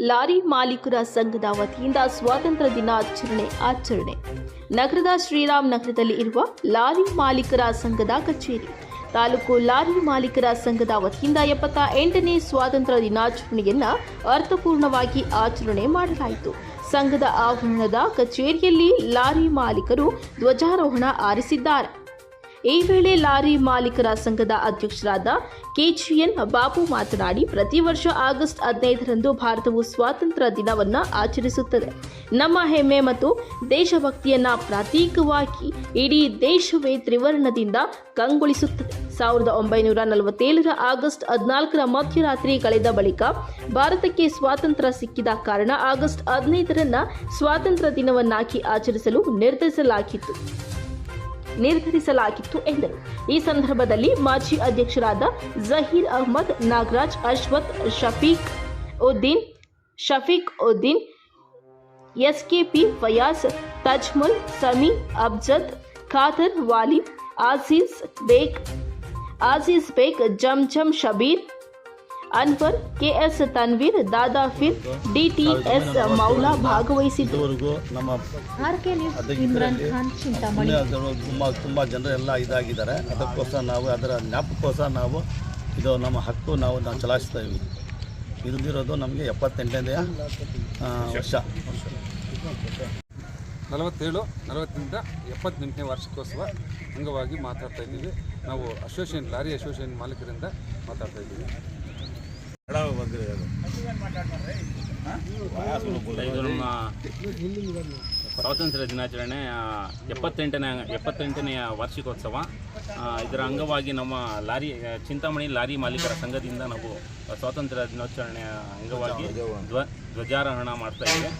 Lorry ಮಾಲೀಕರ ಸಂಘದ ವತಿಯಿಂದ ಸ್ವಾತಂತ್ರ್ಯ ದಿನಾಚರಣೆ ಆಚರಣೆ ನಗರದ ಶ್ರೀರಾಮ್ ನಗರದಲ್ಲಿ ಇರುವ ಲಾರಿ ಮಾಲೀಕರ ಸಂಘದ ಕಚೇರಿ. ತಾಲೂಕು ಲಾರಿ ಮಾಲೀಕರ ಸಂಘದ ವತಿಯಿಂದ ಎಪ್ಪತ್ತ ಎಂಟನೇ ಸ್ವಾತಂತ್ರ್ಯ ದಿನಾಚರಣೆಯನ್ನು ಅರ್ಥಪೂರ್ಣವಾಗಿ ಆಚರಣೆ ಮಾಡಲಾಯಿತು. ಸಂಘದ ಆವರಣದ ಕಚೇರಿಯಲ್ಲಿ ಲಾರಿ ಮಾಲೀಕರು ಧ್ವಜಾರೋಹಣ ಆರಿಸಿದ್ದಾರೆ. ಈ ವೇಳೆ ಲಾರಿ ಮಾಲೀಕರ ಸಂಘದ ಅಧ್ಯಕ್ಷರಾದ ಕೆಜಿಎನ್ ಬಾಬು ಮಾತನಾಡಿ, ಪ್ರತಿ ವರ್ಷ ಆಗಸ್ಟ್ ಹದಿನೈದರಂದು ಭಾರತವು ಸ್ವಾತಂತ್ರ್ಯ ದಿನವನ್ನು ಆಚರಿಸುತ್ತದೆ. ನಮ್ಮ ಹೆಮ್ಮೆ ಮತ್ತು ದೇಶಭಕ್ತಿಯನ್ನ ಪ್ರತೀಕವಾಗಿ ಇಡೀ ದೇಶವೇ ತ್ರಿವರ್ಣದಿಂದ ಕಂಗೊಳಿಸುತ್ತದೆ. ಸಾವಿರದ ಒಂಬೈನೂರ ನಲವತ್ತೇಳರ ಆಗಸ್ಟ್ ಹದಿನಾಲ್ಕರ ಮಧ್ಯರಾತ್ರಿ ಕಳೆದ ಬಳಿಕ ಭಾರತಕ್ಕೆ ಸ್ವಾತಂತ್ರ್ಯ ಸಿಕ್ಕಿದ ಕಾರಣ ಆಗಸ್ಟ್ ಹದಿನೈದರನ್ನ ಸ್ವಾತಂತ್ರ್ಯ ದಿನವನ್ನಾಗಿ ಆಚರಿಸಲು ನಿರ್ಧರಿಸಲಾಗಿತ್ತು. ನಿರ್ಧರಿಸಲಾಗಿತ್ತು ಎಂದರು ಈ ಸಂದರ್ಭದಲ್ಲಿ ಮಾಜಿ ಅಧ್ಯಕ್ಷರಾದ ಜಹೀರ್ ಅಹ್ಮದ್ ನಾಗರಾಜ್ ಅಶ್ವಥ್ ಶಫೀಕ್ ಉದ್ದೀನ್ ಶಫೀಕ್ ಉದ್ದೀನ್ ಎಸ್ಕೆಪಿ ಫಯಾಜ್ ತಜ್ಮುಲ್ ಸಮಿ ಅಬ್ಜದ್ ಖಾದರ್ ವಾಲಿ ಆಜೀಜ್ ಬೇಗ್ ಆಜೀಜ್ ಬೇಗ್ ಜಮ್ಜಮ್ Shabir Anwar KS Tanveer Dadafir DTS Moula ಭಾಗವಹಿಸಿದ್ದರು. ಇದುವರೆಗೂ ನಮ್ಮ ತುಂಬ ತುಂಬ ಜನರು ಎಲ್ಲ ಇದಾಗಿದ್ದಾರೆ. ಅದಕ್ಕೋಸ್ಕರ ನಾವು ಅದರ ಜ್ಞಾಪಕೋಸ್ಕರ ನಾವು ಇದು ನಮ್ಮ ಹಕ್ಕು ನಾವು ನಾವು ಚಲಾಯಿಸ್ತಾ ಇದ್ದೀವಿ. ಇದಿರೋದು ನಮಗೆ ಎಪ್ಪತ್ತೆಂಟನೇ ಆ, ವರ್ಷ. ನಲವತ್ತೇಳು ನಲವತ್ತರಿಂದ ಎಪ್ಪತ್ತೆಂಟನೇ ವಾರ್ಷಿಕೋತ್ಸವ ಅಂಗವಾಗಿ ಮಾತಾಡ್ತಾ ಇದ್ದೀವಿ. ನಾವು ಅಸೋಸಿಯೇಷನ್ ಲಾರಿ ಅಸೋಸಿಯೇಷನ್ ಮಾಲೀಕರಿಂದ ಮಾತಾಡ್ತಾ ಇದ್ದೀವಿ. ಸ್ವಾತಂತ್ರ್ಯ ದಿನಾಚರಣೆ ಎಪ್ಪತ್ತೆಂಟನೇ, ಎಪ್ಪತ್ತೆಂಟನೆಯ ವಾರ್ಷಿಕೋತ್ಸವ. ಇದರ ಅಂಗವಾಗಿ ನಮ್ಮ ಲಾರಿ ಚಿಂತಾಮಣಿ ಲಾರಿ ಮಾಲೀಕರ ಸಂಘದಿಂದ ನಾವು ಸ್ವಾತಂತ್ರ್ಯ ದಿನಾಚರಣೆಯ ಅಂಗವಾಗಿ ಧ್ವ, ಧ್ವಜಾರೋಹಣ ಮಾಡ್ತಾ ಇದ್ದೇವೆ